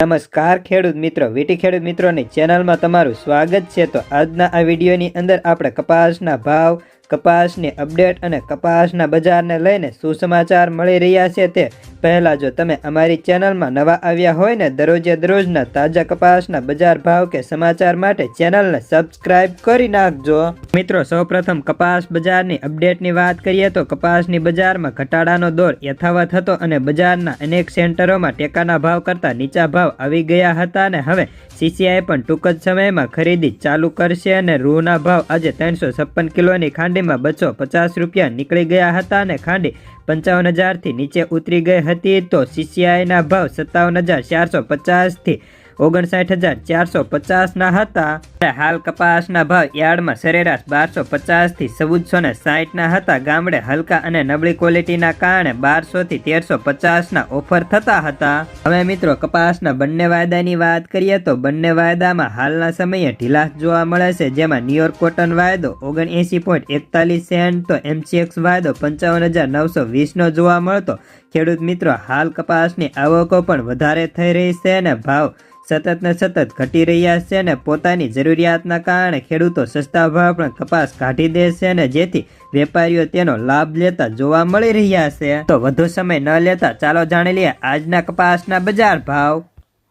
નમસ્કાર ખેડૂત મિત્રો, વીટી ખેડૂત મિત્રોની ચેનલમાં તમારું સ્વાગત છે. તો આજના આ વિડીયોની અંદર આપણે કપાસના ભાવ કપાસની અપડેટ અને કપાસના બજારને લઈને શું સમાચાર મળી રહ્યા છે તે પહેલાં જો તમે અમારી ચેનલમાં નવા આવ્યા હોય ને દરરોજે દરરોજના તાજા કપાસના બજાર ભાવ કે સમાચાર માટે ચેનલને સબસ્ક્રાઇબ કરી નાખજો. મિત્રો, સૌપ્રથમ કપાસ બજારની અપડેટની વાત કરીએ તો કપાસની બજારમાં ઘટાડાનો દોર યથાવત હતો અને બજારના અનેક સેન્ટરોમાં ટેકાના ભાવ કરતાં નીચા ભાવ આવી ગયા હતા અને હવે સીસીઆઈ પણ ટૂંક જ સમયમાં ખરીદી ચાલુ કરશે અને રૂના ભાવ આજે ત્રણસો છપ્પન કિલોની ખાંડીમાં બસો પચાસ રૂપિયા નીકળી ગયા હતા અને ખાંડી પંચાવન હજારથી નીચે ઉતરી ગઈ હતી તો સીસીઆઈના ભાવ સત્તાવન હજાર ચારસો પચાસથી ઓગણસાઠ હજાર ચારસો પચાસના હતા. હાલ કપાસના ભાવ યાર્ડમાં સરેરાશ બારસો પચાસથી ચૌદસો ને સાહીઠના હતા. ગામડે હલકા અને નબળી ક્વોલિટીના કારણે બારસોથી તેરસો પચાસના ઓફર થતા હતા. હવે મિત્રો, કપાસના બંને વાયદાની વાત કરીએ તો બંને વાયદામાં હાલના સમયે ઢીલાસ જોવા મળે છે. જેમાં ન્યુયોર્ક કોટન વાયદો ઓગણએંસી પોઈન્ટ એકતાલીસ સેન્ટ, તો એમસીએક્સ વાયદો પંચાવન હજાર નવસો વીસનો જોવા મળતો. ખેડૂત મિત્રો, હાલ કપાસની આવકો પણ વધારે થઈ રહી છે અને ભાવ સતત ને સતત ઘટી રહ્યા છે અને પોતાની જરૂરિયાતના કારણે ખેડૂતો સસ્તા ભાવ પણ કપાસ કાઢી દે છે અને જેથી વેપારીઓ તેનો લાભ લેતા જોવા મળી રહ્યા છે. તો વધુ સમય ન લેતા ચાલો જાણી લઈએ આજના કપાસના બજાર ભાવ.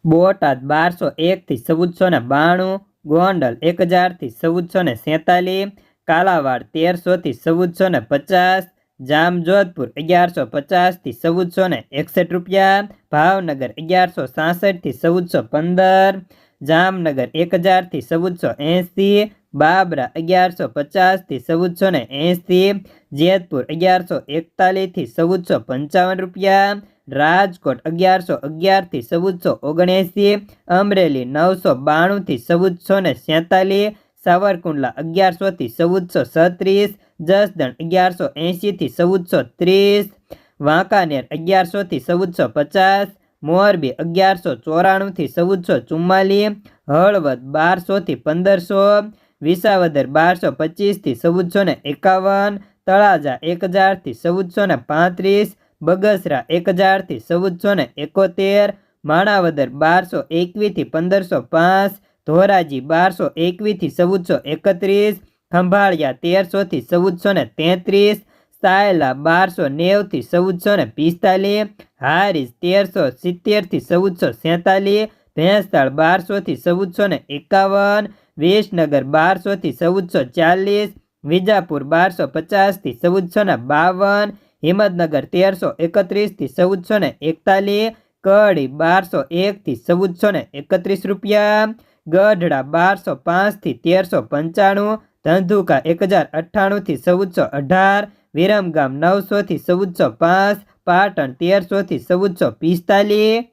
બોટાદ બારસો એકથી ચૌદસો ને બાણું, ગોંડલ એક હજારથી ચૌદસો ને સેતાલીસ, કાલાવાડ તેરસોથી ચૌદસો ને પચાસ જામજોધપુર અગિયારસો પચાસથી ચૌદસો ને એકસઠ રૂપિયા, ભાવનગર અગિયારસો સાસઠથી ચૌદસો પંદર, જામનગર એક હજારથી ચૌદસો એંસી બાબરા અગિયારસો પચાસથી ચૌદસો ને એંસી જેતપુર અગિયારસો એકતાલીસથી ચૌદસો પંચાવન રૂપિયા, રાજકોટ અગિયારસો અગિયારથી ચૌદસો ઓગણએંસી અમરેલી નવસો બાણુંથી ચૌદસો ને સેતાલીસ, સાવરકુંડલા અગિયારસોથી ચૌદસો છત્રીસ જસદણ અગિયારસો એંશીથી ચૌદસો ત્રીસ વાંકાનેર અગિયારસોથી ચૌદસો પચાસ, મોરબી અગિયારસો ચોરાણુંથી ચૌદસો ચુમ્માલીસ હળવદ બારસોથી પંદરસો, વિસાવદર બારસો પચીસથી ચૌદસો ને એકાવન, તળાજા એક હજારથી ચૌદસો ને પાંત્રીસ, બગસરા એક હજારથી ચૌદસો ને એકોતેર, માણાવદર બારસો એકવીસથી પંદરસો પાંચ, ધોરાજી બારસો એકવીસથી ચૌદસો એકત્રીસ ખંભાળિયા તેરસોથી ચૌદસો ને તેત્રીસ, સાયલા બારસો નેવથી ચૌદસો ને પિસ્તાલીસ, હારીસ તેરસો સિત્તેરથી ચૌદસો સેતાલીસ, ભેંસતાળ બારસોથી ચૌદસો ને એકાવન, વિસનગર બારસોથી ચૌદસો ચાલીસ, વિજાપુર બારસો પચાસથી ચૌદસો ને બાવન, હિંમતનગર તેરસો એકત્રીસથી ચૌદસો ને એકતાલીસ, કડી બારસો એકથી ચૌદસો ને એકત્રીસ રૂપિયા, ગઢડા બારસો પાંચથી તેરસો પંચાણું ધંધુકા એક હજાર અઠ્ઠાણુંથી ચૌદસો અઢાર વિરમગામ નવસોથી ચૌદસો પાંચ પાટણ તેરસોથી ચૌદસો પિસ્તાલીસ.